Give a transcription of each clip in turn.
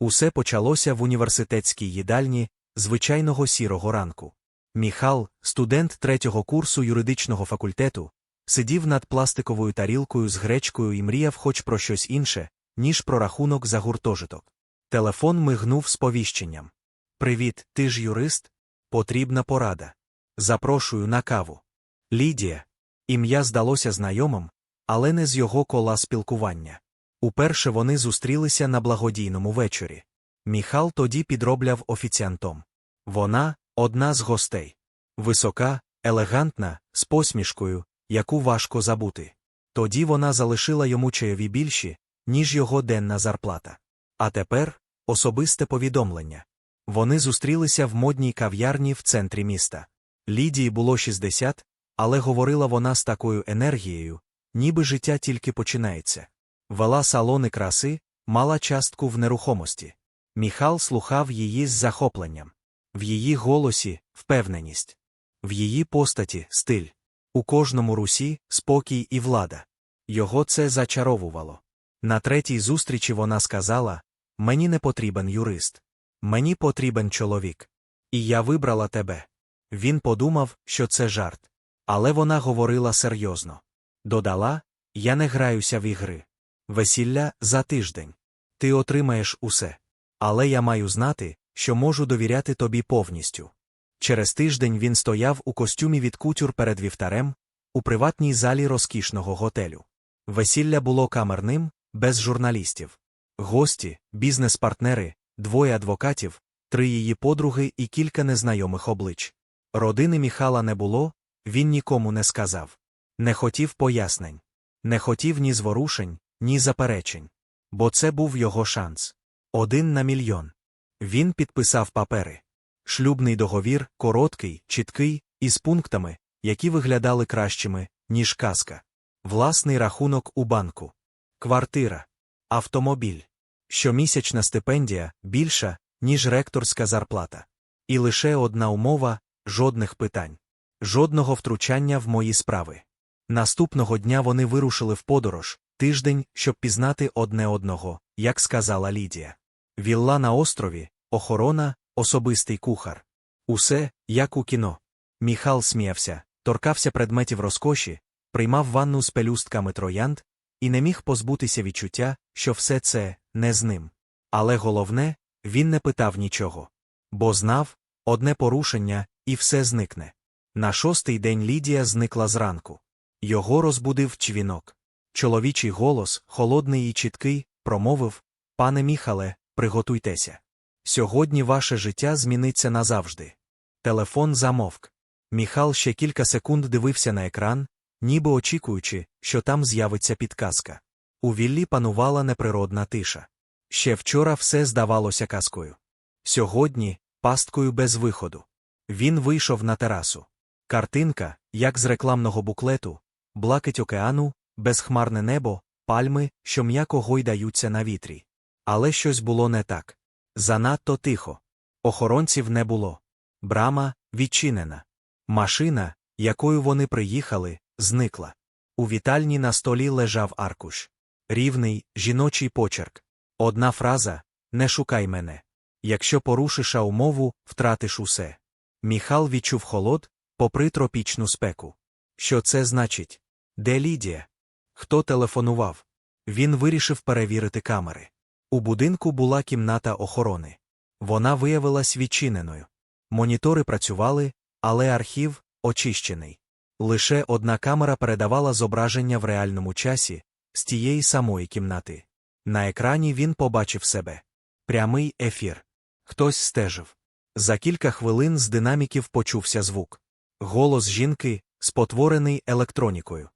Усе почалося в університетській їдальні звичайного сірого ранку. Міхал, студент третього курсу юридичного факультету, сидів над пластиковою тарілкою з гречкою і мріяв хоч про щось інше, ніж про рахунок за гуртожиток. Телефон мигнув сповіщенням. Привіт, ти ж юрист? Потрібна порада. Запрошую на каву. Лідія. Ім'я здалося знайомим, але не з його кола спілкування. Уперше вони зустрілися на благодійному вечорі. Міхал тоді підробляв офіціантом. Вона одна з гостей. Висока, елегантна, з посмішкою, яку важко забути. Тоді вона залишила йому чайові більші, ніж його денна зарплата. А тепер особисте повідомлення. Вони зустрілися в модній кав'ярні в центрі міста. Лідії було 60, але говорила вона з такою енергією, ніби життя тільки починається. Вела салони краси, мала частку в нерухомості. Міхал слухав її з захопленням. В її голосі впевненість, в її постаті стиль. У кожному русі спокій і влада. Його це зачаровувало. На третій зустрічі вона сказала Мені не потрібен юрист. Мені потрібен чоловік. І я вибрала тебе. Він подумав, що це жарт. Але вона говорила серйозно. Додала Я не граюся в ігри. Весілля за тиждень. Ти отримаєш усе. Але я маю знати, що можу довіряти тобі повністю. Через тиждень він стояв у костюмі від кутюр перед вівтарем, у приватній залі розкішного готелю. Весілля було камерним, без журналістів. Гості, бізнес-партнери, двоє адвокатів, три її подруги і кілька незнайомих облич. Родини Міхала не було, він нікому не сказав. Не хотів пояснень. Не хотів ні зворушень, ні заперечень. Бо це був його шанс. Один на мільйон. Він підписав папери. Шлюбний договір, короткий, чіткий, із пунктами, які виглядали кращими, ніж казка. Власний рахунок у банку. Квартира. Автомобіль. Щомісячна стипендія більша, ніж ректорська зарплата. І лише одна умова жодних питань. Жодного втручання в мої справи. Наступного дня вони вирушили в подорож, тиждень, щоб пізнати одне одного, як сказала Лідія. Вілла на острові, охорона, особистий кухар. Усе, як у кіно. Міхал сміявся, торкався предметів розкоші, приймав ванну з пелюстками троянд і не міг позбутися відчуття, що все це не з ним. Але головне, він не питав нічого. Бо знав одне порушення, і все зникне. На шостий день Лідія зникла зранку. Його розбудив чвінок. Чоловічий голос, холодний і чіткий, промовив Пане Міхале, приготуйтеся. Сьогодні ваше життя зміниться назавжди. Телефон замовк. Міхал ще кілька секунд дивився на екран, ніби очікуючи, що там з'явиться підказка. У віллі панувала неприродна тиша. Ще вчора все здавалося казкою. Сьогодні пасткою без виходу. Він вийшов на терасу. Картинка, як з рекламного буклету, блакить океану, безхмарне небо, пальми, що м'яко гойдаються на вітрі. Але щось було не так. Занадто тихо. Охоронців не було. Брама відчинена. Машина, якою вони приїхали, зникла. У вітальні на столі лежав аркуш. Рівний, жіночий почерк. Одна фраза не шукай мене. Якщо порушиш умову, втратиш усе. Міхал відчув холод, попри тропічну спеку. Що це значить? Де Лідія? Хто телефонував? Він вирішив перевірити камери. У будинку була кімната охорони. Вона виявилась відчиненою. Монітори працювали, але архів очищений. Лише одна камера передавала зображення в реальному часі з тієї самої кімнати. На екрані він побачив себе. Прямий ефір. Хтось стежив. За кілька хвилин з динаміків почувся звук. Голос жінки, спотворений електронікою.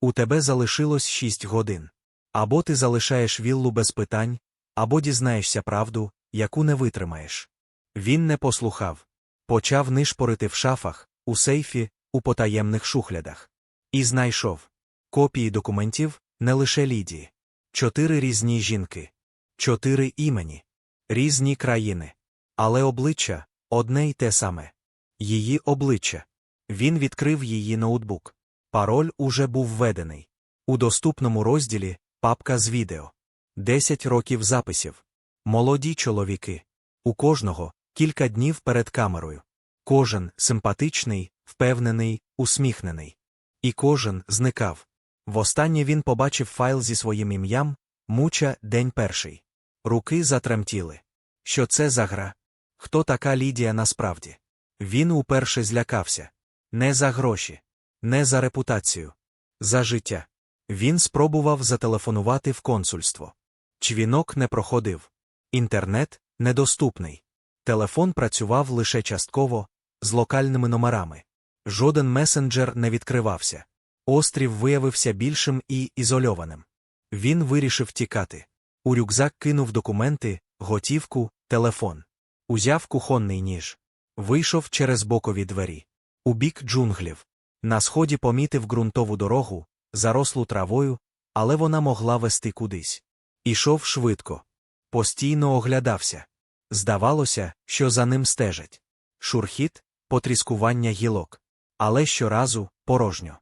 У тебе залишилось шість годин. Або ти залишаєш віллу без питань, або дізнаєшся правду, яку не витримаєш. Він не послухав. Почав нишпорити в шафах, у сейфі, у потаємних шухлядах. І знайшов копії документів не лише Лідії. Чотири різні жінки, чотири імені, різні країни. Але обличчя одне й те саме. Її обличчя. Він відкрив її ноутбук. Пароль уже був введений. У доступному розділі папка з відео. Десять років записів. Молоді чоловіки. У кожного кілька днів перед камерою. Кожен симпатичний, впевнений, усміхнений. І кожен зникав. Востаннє він побачив файл зі своїм ім'ям Муча день перший. Руки затремтіли. Що це за гра? Хто така Лідія насправді? Він уперше злякався. Не за гроші, не за репутацію, за життя. Він спробував зателефонувати в консульство. Чвінок не проходив. Інтернет недоступний. Телефон працював лише частково, з локальними номерами. Жоден месенджер не відкривався. Острів виявився більшим і ізольованим. Він вирішив тікати. У рюкзак кинув документи, готівку, телефон. Узяв кухонний ніж. Вийшов через бокові двері. У бік джунглів. На сході помітив ґрунтову дорогу, зарослу травою, але вона могла вести кудись. Ішов швидко. Постійно оглядався. Здавалося, що за ним стежать. Шурхіт, потріскування гілок. Але щоразу порожньо.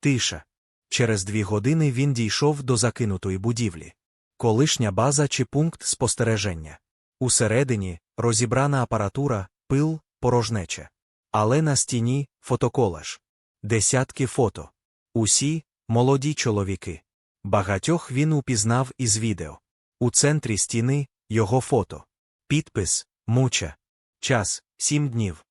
Тиша. Через дві години він дійшов до закинутої будівлі. Колишня база чи пункт спостереження. Усередині розібрана апаратура, пил, порожнеча. Але на стіні фотоколаж. Десятки фото. Усі молоді чоловіки. Багатьох він упізнав із відео. У центрі стіни його фото. Підпис Муча. Час сім днів.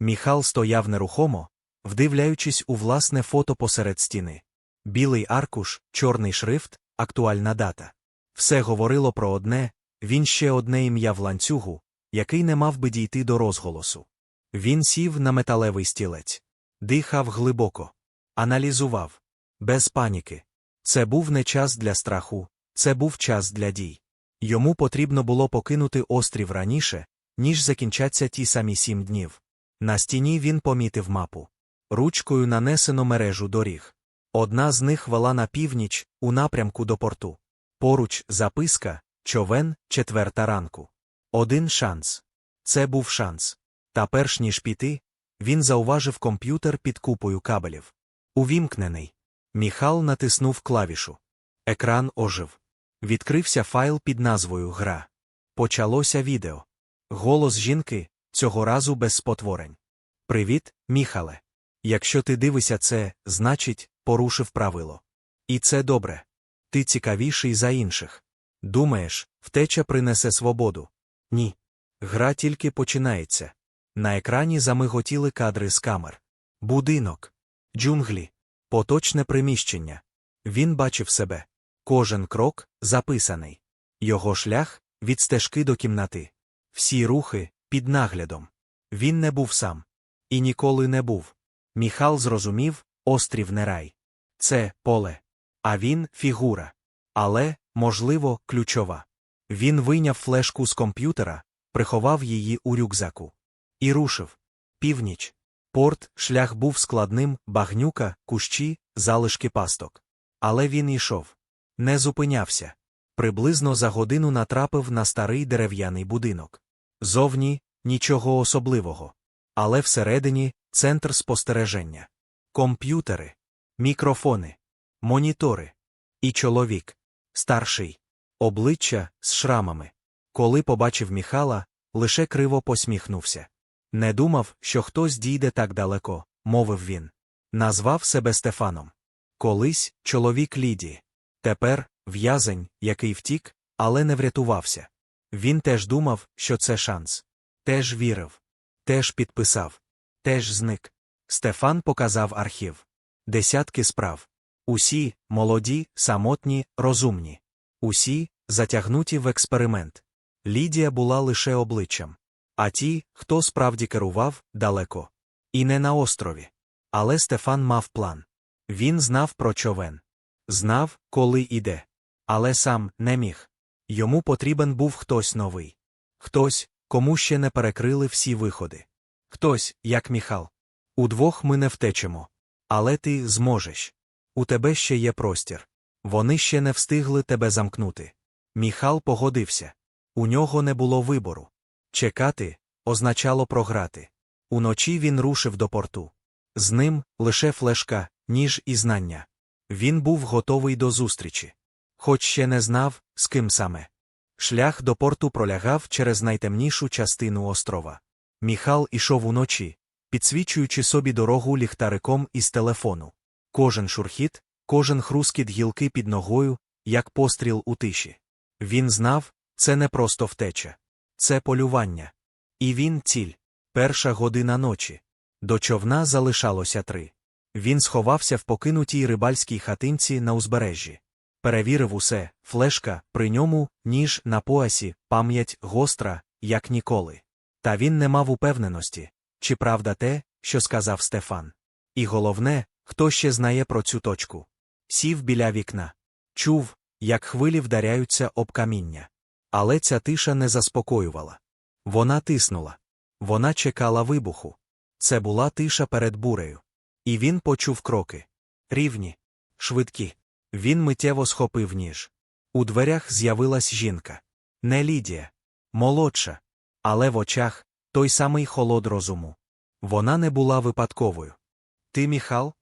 Міхал стояв нерухомо, вдивляючись у власне фото посеред стіни. Білий аркуш, чорний шрифт, актуальна дата. Все говорило про одне він ще одне ім'я в ланцюгу, який не мав би дійти до розголосу. Він сів на металевий стілець, дихав глибоко, аналізував, без паніки. Це був не час для страху, це був час для дій. Йому потрібно було покинути острів раніше, ніж закінчаться ті самі сім днів. На стіні він помітив мапу. Ручкою нанесено мережу доріг. Одна з них вела на північ, у напрямку до порту. Поруч записка, човен, четверта ранку. Один шанс. Це був шанс. Та перш ніж піти, він зауважив комп'ютер під купою кабелів. Увімкнений. Міхал натиснув клавішу. Екран ожив. Відкрився файл під назвою Гра. Почалося відео. Голос жінки цього разу без спотворень. Привіт, Міхале. Якщо ти дивишся це, значить, порушив правило. І це добре. Ти цікавіший за інших. Думаєш, втеча принесе свободу? Ні. Гра тільки починається. На екрані замиготіли кадри з камер. Будинок, джунглі, поточне приміщення. Він бачив себе. Кожен крок записаний. Його шлях від стежки до кімнати. Всі рухи під наглядом. Він не був сам. І ніколи не був. Міхал зрозумів острів не рай. Це поле. А він фігура. Але, можливо, ключова. Він вийняв флешку з комп'ютера, приховав її у рюкзаку. І рушив. Північ. Порт, шлях був складним, багнюка, кущі, залишки пасток. Але він йшов. Не зупинявся. Приблизно за годину натрапив на старий дерев'яний будинок. Зовні нічого особливого. Але всередині центр спостереження. Комп'ютери, мікрофони, монітори. І чоловік. Старший. Обличчя з шрамами. Коли побачив Міхала, лише криво посміхнувся. Не думав, що хтось дійде так далеко, мовив він. Назвав себе Стефаном. Колись чоловік Ліді. Тепер в'язень, який втік, але не врятувався. Він теж думав, що це шанс. Теж вірив. Теж підписав. Теж зник. Стефан показав архів. Десятки справ. Усі молоді, самотні, розумні. Усі затягнуті в експеримент. Лідія була лише обличчям. А ті, хто справді керував, далеко. І не на острові. Але Стефан мав план. Він знав про човен. Знав, коли іде. Але сам не міг. Йому потрібен був хтось новий. Хтось, кому ще не перекрили всі виходи. Хтось, як Міхал. Удвох ми не втечемо. Але ти зможеш. У тебе ще є простір. Вони ще не встигли тебе замкнути. Міхал погодився. У нього не було вибору. Чекати означало програти. Уночі він рушив до порту. З ним лише флешка, ніж і знання. Він був готовий до зустрічі. Хоч ще не знав, з ким саме. Шлях до порту пролягав через найтемнішу частину острова. Міхал ішов уночі, підсвічуючи собі дорогу ліхтариком із телефону. Кожен шурхіт, кожен хрускіт гілки під ногою, як постріл у тиші. Він знав, це не просто втеча, це полювання. І він ціль. Перша година ночі. До човна залишалося три. Він сховався в покинутій рибальській хатинці на узбережжі. Перевірив усе, флешка, при ньому, ніж на поясі, пам'ять гостра, як ніколи. Та він не мав упевненості, чи правда те, що сказав Стефан. І головне, хто ще знає про цю точку. Сів біля вікна. Чув, як хвилі вдаряються об каміння. Але ця тиша не заспокоювала. Вона тиснула. Вона чекала вибуху. Це була тиша перед бурею. І він почув кроки. Рівні, швидкі. Він миттєво схопив ніж. У дверях з'явилась жінка. Не Лідія, молодша, але в очах той самий холод розуму. Вона не була випадковою. Ти, Міхал?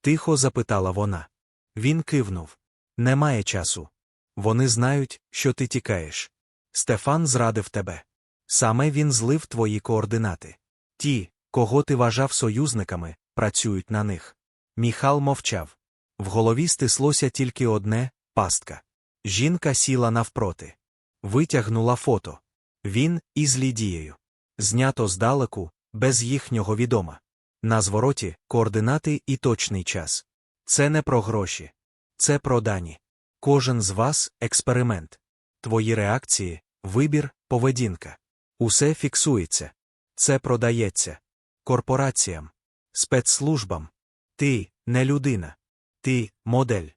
тихо запитала вона. Він кивнув. Немає часу. Вони знають, що ти тікаєш. Стефан зрадив тебе. Саме він злив твої координати. Ті, кого ти вважав союзниками, працюють на них. Міхал мовчав. В голові стислося тільки одне пастка. Жінка сіла навпроти. Витягнула фото. Він із Лідією. Знято здалеку, без їхнього відома. На звороті координати і точний час. Це не про гроші. Це про дані. Кожен з вас експеримент. Твої реакції, вибір, поведінка. Усе фіксується. Це продається. Корпораціям, спецслужбам. Ти не людина. Ти модель.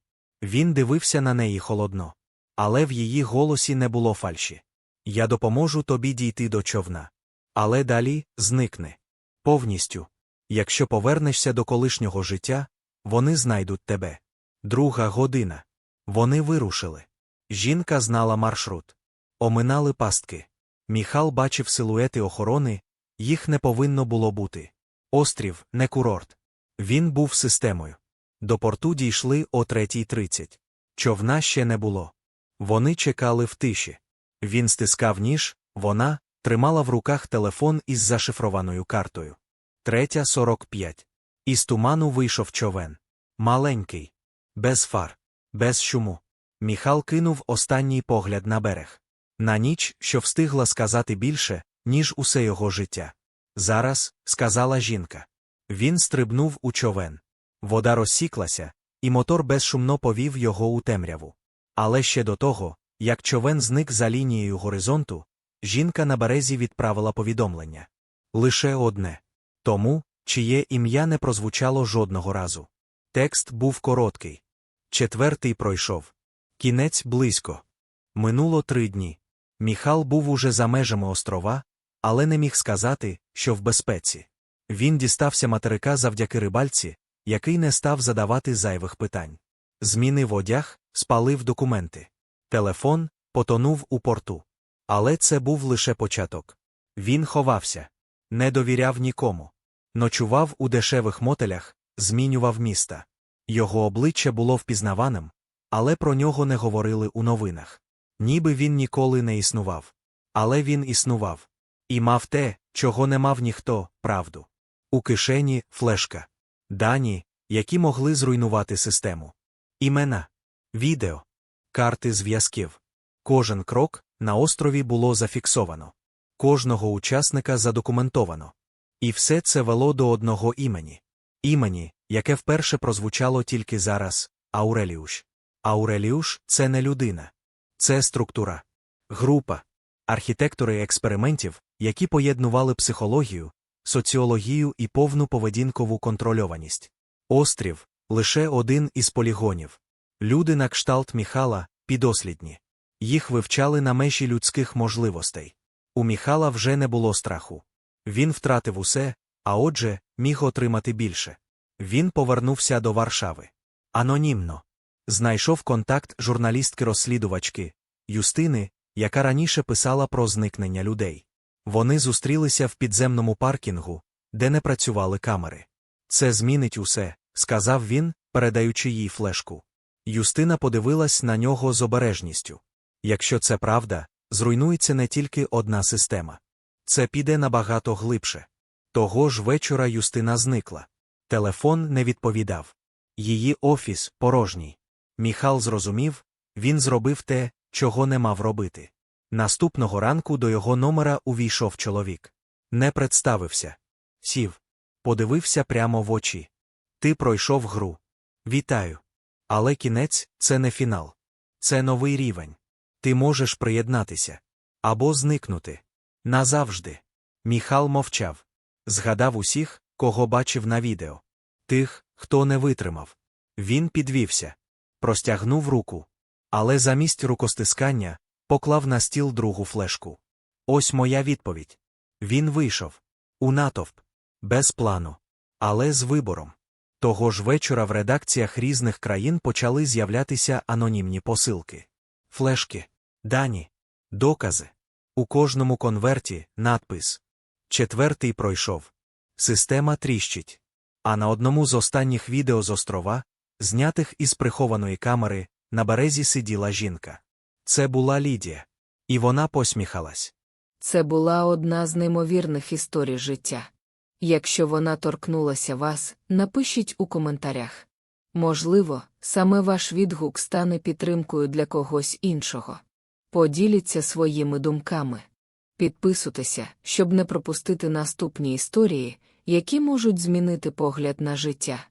Він дивився на неї холодно. Але в її голосі не було фальші. Я допоможу тобі дійти до човна. Але далі зникне. Повністю. Якщо повернешся до колишнього життя, вони знайдуть тебе. Друга година. Вони вирушили. Жінка знала маршрут. Оминали пастки. Міхал бачив силуети охорони, їх не повинно було бути. Острів, не курорт. Він був системою. До порту дійшли о 3.30. Човна ще не було. Вони чекали в тиші. Він стискав ніж, вона тримала в руках телефон із зашифрованою картою. Третя 45. Із туману вийшов човен. Маленький. Без фар, без шуму. Міхал кинув останній погляд на берег. На ніч, що встигла сказати більше, ніж усе його життя. Зараз, сказала жінка. Він стрибнув у човен. Вода розсіклася, і мотор безшумно повів його у темряву. Але ще до того, як човен зник за лінією горизонту, жінка на березі відправила повідомлення. Лише одне тому, чиє ім'я не прозвучало жодного разу. Текст був короткий. Четвертий пройшов. Кінець близько. Минуло три дні. Міхал був уже за межами острова, але не міг сказати, що в безпеці. Він дістався материка завдяки рибальці, який не став задавати зайвих питань. Змінив одяг, спалив документи. Телефон потонув у порту. Але це був лише початок. Він ховався, не довіряв нікому. Ночував у дешевих мотелях, змінював міста. Його обличчя було впізнаваним, але про нього не говорили у новинах. Ніби він ніколи не існував. Але він існував. І мав те, чого не мав ніхто, правду. У кишені флешка. Дані, які могли зруйнувати систему. Імена, відео, карти зв'язків. Кожен крок на острові було зафіксовано. Кожного учасника задокументовано. І все це вело до одного імені. Імені, яке вперше прозвучало тільки зараз Ауреліуш. Ауреліуш це не людина, це структура, група, архітектори експериментів, які поєднували психологію, соціологію і повну поведінкову контрольованість. Острів лише один із полігонів. Люди на кшталт Міхала підослідні. Їх вивчали на межі людських можливостей. У Міхала вже не було страху. Він втратив усе, а отже, міг отримати більше. Він повернувся до Варшави. Анонімно. Знайшов контакт журналістки-розслідувачки Юстини, яка раніше писала про зникнення людей. Вони зустрілися в підземному паркінгу, де не працювали камери. Це змінить усе, сказав він, передаючи їй флешку. Юстина подивилась на нього з обережністю. Якщо це правда, зруйнується не тільки одна система. Це піде набагато глибше. Того ж вечора Юстина зникла. Телефон не відповідав. Її офіс порожній. Міхал зрозумів, він зробив те, чого не мав робити. Наступного ранку до його номера увійшов чоловік. Не представився. Сів. Подивився прямо в очі. Ти пройшов гру. Вітаю. Але кінець це не фінал. Це новий рівень. Ти можеш приєднатися. Або зникнути. Назавжди. Міхал мовчав. Згадав усіх, кого бачив на відео. Тих, хто не витримав. Він підвівся. Простягнув руку. Але замість рукостискання поклав на стіл другу флешку. Ось моя відповідь. Він вийшов. У натовп. Без плану. Але з вибором. Того ж вечора в редакціях різних країн почали з'являтися анонімні посилки. Флешки, дані, докази. У кожному конверті надпис. Четвертий пройшов. Система тріщить. А на одному з останніх відео з острова, знятих із прихованої камери, на березі сиділа жінка. Це була Лідія. І вона посміхалась. Це була одна з неймовірних історій життя. Якщо вона торкнулася вас, напишіть у коментарях. Можливо, саме ваш відгук стане підтримкою для когось іншого. Поділіться своїми думками. Підписуйтеся, щоб не пропустити наступні історії, які можуть змінити погляд на життя.